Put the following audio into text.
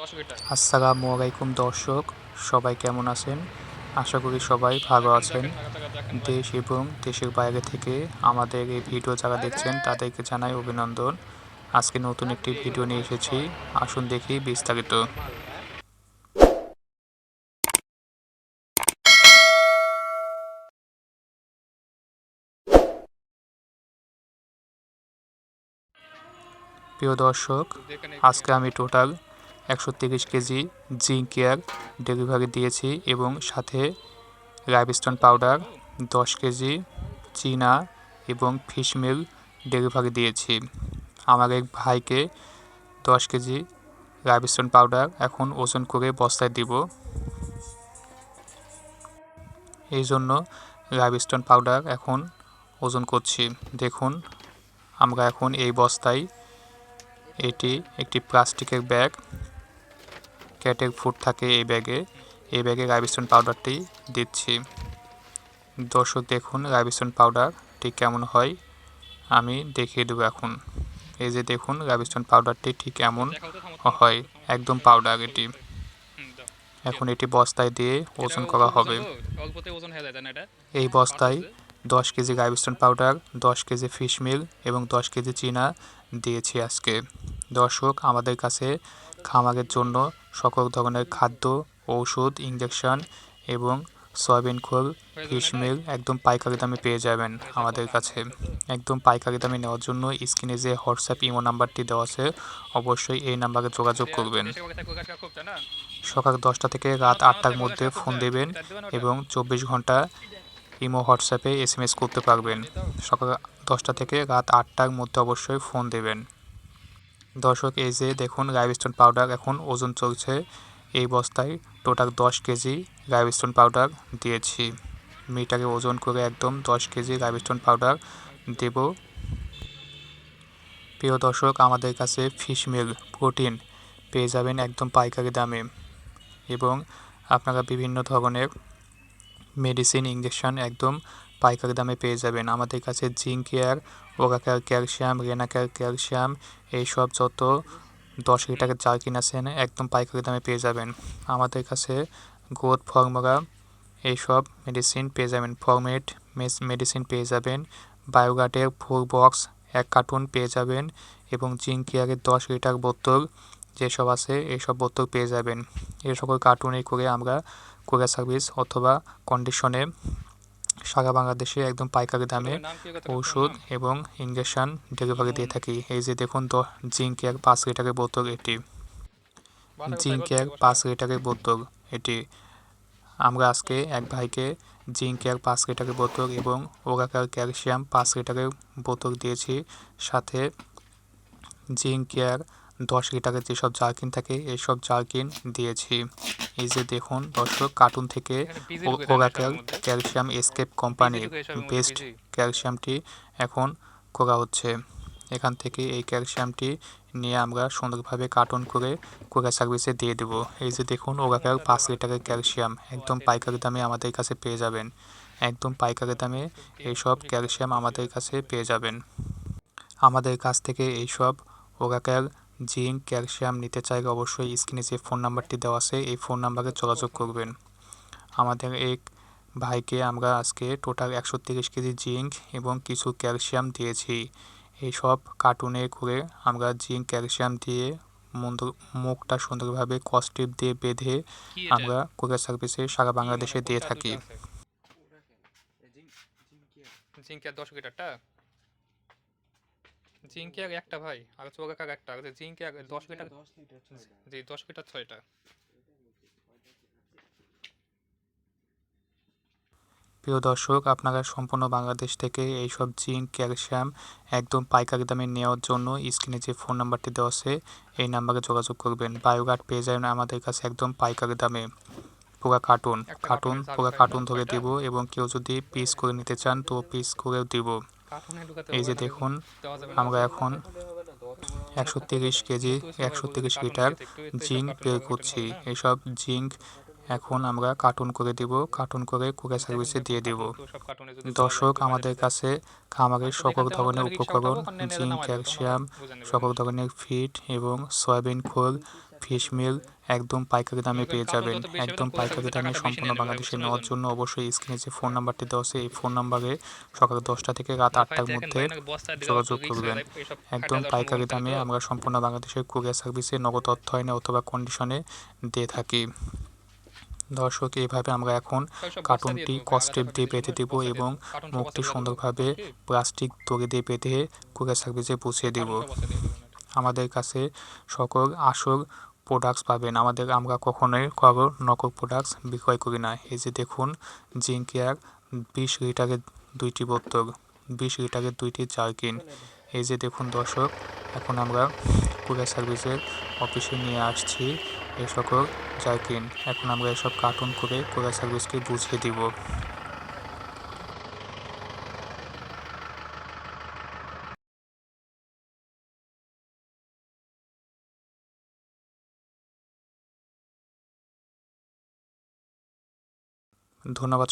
আসসালামু আলাইকুম দর্শক সবাই কেমন আছেন? আশা করি সবাই ভালো আছেন। দেশ এবং দেশের বাইরে থেকে আমাদের এই ভিডিও যারা দেখছেন তাদেরকে জানাই অভিনন্দন। আজকে নতুন একটি ভিডিও নিয়ে এসেছি। আসুন দেখি বিস্তারিত। প্রিয় দর্শক আজকে আমি টোটাল একশো তিরিশ কেজি জিঙ্ক কেয়ার ডেলিভারি দিয়েছি এবং সাথে লাইভস্টোন পাউডার দশ কেজি চীনা এবং ফিশ মিল ডেলিভারি দিয়েছি। আমার এক ভাইকে দশ কেজি লাইভস্টোন পাউডার এখন ওজন করে বস্তায় দিব। এই জন্য লাইভস্টোন পাউডার এখন ওজন করছি। দেখুন, আমরা এখন এই বস্তায় এটি একটি প্লাস্টিকের ব্যাগ ক্যাটের ফুড থাকে এই ব্যাগে। এই ব্যাগে রাইবিস্টোন পাউডারটি দিচ্ছি। দর্শক দেখুন রাইবিস্টোন পাউডারটি কেমন হয়। আমি দেখিয়ে দেবো এখন। এই যে দেখুন রাইবিস্টোন পাউডারটি ঠিক এমন হয়। একদম পাউডার এটি। এখন এটি বস্তায় দিয়ে ওজন করা হবে। এই বস্তায় দশ কেজি গাইবিস্টোন পাউডার, দশ কেজি ফিশ মিল এবং দশ কেজি চীনা দিয়েছি আজকে। দর্শক, আমাদের কাছে খামারের জন্য সকল ধরনের খাদ্য, ঔষধ ইঞ্জেকশন এবং সয়াবিন খোল ফিশ মিল একদম পাইকারি দামে পেয়ে যাবেন আমাদের কাছে। একদম পাইকারি দামে নেওয়ার জন্য স্ক্রিনে যে হোয়াটসঅ্যাপ, ইমো নাম্বারটি দেওয়া আছে, অবশ্যই এই নাম্বারে যোগাযোগ করবেন। সকাল দশটা থেকে রাত আটটার মধ্যে ফোন দেবেন এবং চব্বিশ ঘণ্টা ইমো হোয়াটসঅ্যাপে এস করতে পারবেন। সকাল দশটা থেকে রাত আটটার মধ্যে অবশ্যই ফোন দেবেন। দর্শক, এই যে দেখুন লাইভস্টোন পাউডার এখন ওজন চলছে এই বস্তায়। টোটাল দশ কেজি লাইভস্টোন পাউডার দিয়েছি। মিটারে ওজন করে একদম দশ কেজি লাইভস্টোন পাউডার দেব। প্রিয় দর্শক, আমাদের কাছে ফিশ মিল প্রোটিন পেয়ে যাবেন একদম পাইকারি দামে এবং আপনারা বিভিন্ন ধরনের মেডিসিন ইঞ্জেকশন একদম পাইকারি দামে পেয়ে যাবেন। আমাদের কাছে জিঙ্ক কেয়ার ওগাকার ক্যালসিয়াম রেনাকার ক্যালসিয়াম এইসব যত দশ লিটারের জার্কিন আছেন একদম পাইকারি দামে পেয়ে যাবেন। আমাদের কাছে গ্রোথ ফর্মুলা এইসব মেডিসিন পেয়ে যাবেন। ফর্মেট মেডিসিন পেয়ে যাবেন। বায়োগার্ডের ফোর বক্স এক কার্টুন পেয়ে যাবেন এবং জিঙ্ক কেয়ারের দশ লিটার বোতল যেসব আছে এইসব বোতল পেয়ে যাবেন। এই সকল কার্টুনে করে আমরা কুরিয়ার সার্ভিস অথবা কন্ডিশনে সারা বাংলাদেশে একদম পাইকারি দামে কি কথা ওষুধ এবং ইঞ্জেকশন ডেলিভারি দিয়ে থাকি। এই যে দেখুন তো জিঙ্ক কেয়ার পাঁচ লিটারের বোতল এটি। জিঙ্ক কেয়ার পাঁচ লিটারের বোতল এটি। আমরা আজকে এক ভাইকে জিঙ্ক কেয়ার পাঁচ লিটারের বোতল এবং ওগাকার ক্যালসিয়াম পাঁচ লিটারের বোতল দিয়েছি। সাথে জিঙ্ক কেয়ার দশ লিটারের যেসব জার্কিন থাকে এইসব জার্কিন দিয়েছি। এই যে দেখুন দর্শক কার্টুন থেকে ওগাকার ক্যালসিয়াম এসকেপ কোম্পানির বেস্ট ক্যালসিয়ামটি এখন করা হচ্ছে। এখান থেকে এই ক্যালসিয়ামটি নিয়ে আমরা সুন্দরভাবে কার্টুন করে কোরা সার্ভিসে দিয়ে দেবো। এই যে দেখুন ওগাকার পাঁচ লিটারের ক্যালসিয়াম একদম পাইকারি দামে আমাদের কাছে পেয়ে যাবেন। একদম পাইকারি দামে এইসব ক্যালসিয়াম আমাদের কাছে পেয়ে যাবেন। আমাদের কাছ থেকে এইসব ওগাকার জিঙ্ক ক্যালসিয়াম নিতে চাইলে অবশ্যই স্ক্রিনে যে ফোন নাম্বারটি দেওয়া আছে এই ফোন নাম্বারে যোগাযোগ করবেন। আমাদের এক ভাইকে আমরা আজকে টোটাল একশো তিরিশ কেজি জিঙ্ক এবং কিছু ক্যালসিয়াম দিয়েছি। এই সব কার্টুনে করে আমরা জিঙ্ক ক্যালসিয়াম দিয়ে মন্দ- মুখটা সুন্দরভাবে কস্টিপ দিয়ে বেঁধে আমরা কুরিয়ার সার্ভিসে সারা বাংলাদেশে দিয়ে থাকি। জিঙ্কের দশ লিটারটা? জিঙ্কের একটা ভাই। আর চোরাকার একটা আর জিঙ্কের দশ লিটার। জি দশ লিটার ছয়টা। প্রিয় দর্শক আপনারা সম্পূর্ণ বাংলাদেশ থেকে এইসব জিঙ্ক ক্যালসিয়াম একদম পাইকারি দামে নেওয়ার জন্য স্ক্রিনে যে ফোন নাম্বারটি দেওয়া আছে এই নাম্বারে যোগাযোগ করবেন। বায়োগার্ড পেয়ে যাবেন আমাদের কাছে একদম পাইকারি দামে। পুরো কার্টুন কার্টুন পুরো কার্টুন ধরে? দেব এবং কেউ যদি পিস করে নিতে চান তো পিস করেও দিব। এই যে দেখুন আমরা এখন একশো তিরিশ কেজি একশো তিরিশ লিটার জিঙ্ক বের করছি এসব জিঙ্ক এখন আমরা কার্টুন করে দিব কার্টুন করে কুরিয়ার সার্ভিসে দিয়ে দিব। সব কার্টুনে যদি দর্শক আমাদের কাছে খামারের সকল ধরনের উপকরণ জিঙ্ক ক্যালসিয়াম সকল ধরনের ফিড এবং সয়াবিন খোল ফিশ মিল একদম পাইকারি দামে পেয়ে যাবেন। একদম পাইকারি দামে সম্পূর্ণ বাংলাদেশে নেওয়ার জন্য অবশ্যই স্ক্রিনে যে ফোন নাম্বারটি দেওয়া আছে এই ফোন নাম্বারে সকাল দশটা থেকে রাত আটটার মধ্যে যোগাযোগ করবেন। একদম পাইকারি দামে আমরা সম্পূর্ণ বাংলাদেশের কুরিয়ার সার্ভিসে নগদ অর্থায়নে অথবা কন্ডিশনে দিয়ে থাকি। দর্শক এইভাবে আমরা এখন কার্টুনটি কস্টেপ দিয়ে বেঁধে দেব এবং মুখটি সুন্দরভাবে প্লাস্টিক দড়ি দিয়ে বেঁধে কুরিয়ার সার্ভিসে পৌঁছে দেব। আমাদের কাছে সকল আসল প্রোডাক্টস পাবেন। আমাদের আমরা কখনোই কারও নকল প্রোডাক্টস বিক্রয় করি না। এই যে দেখুন জিঙ্ক কেয়ার বিশ লিটারের দুইটি বোতল বিশ লিটারের দুইটি জার্কিন। এই যে দেখুন দর্শক এখন আমরা কুরিয়ার সার্ভিসের অফিসে নিয়ে আসছি। এই সকল জার্কিন এখন আমরা এসব কার্টুন করে কোরা সার্ভিসকে বুঝিয়ে দিব। ধন্যবাদ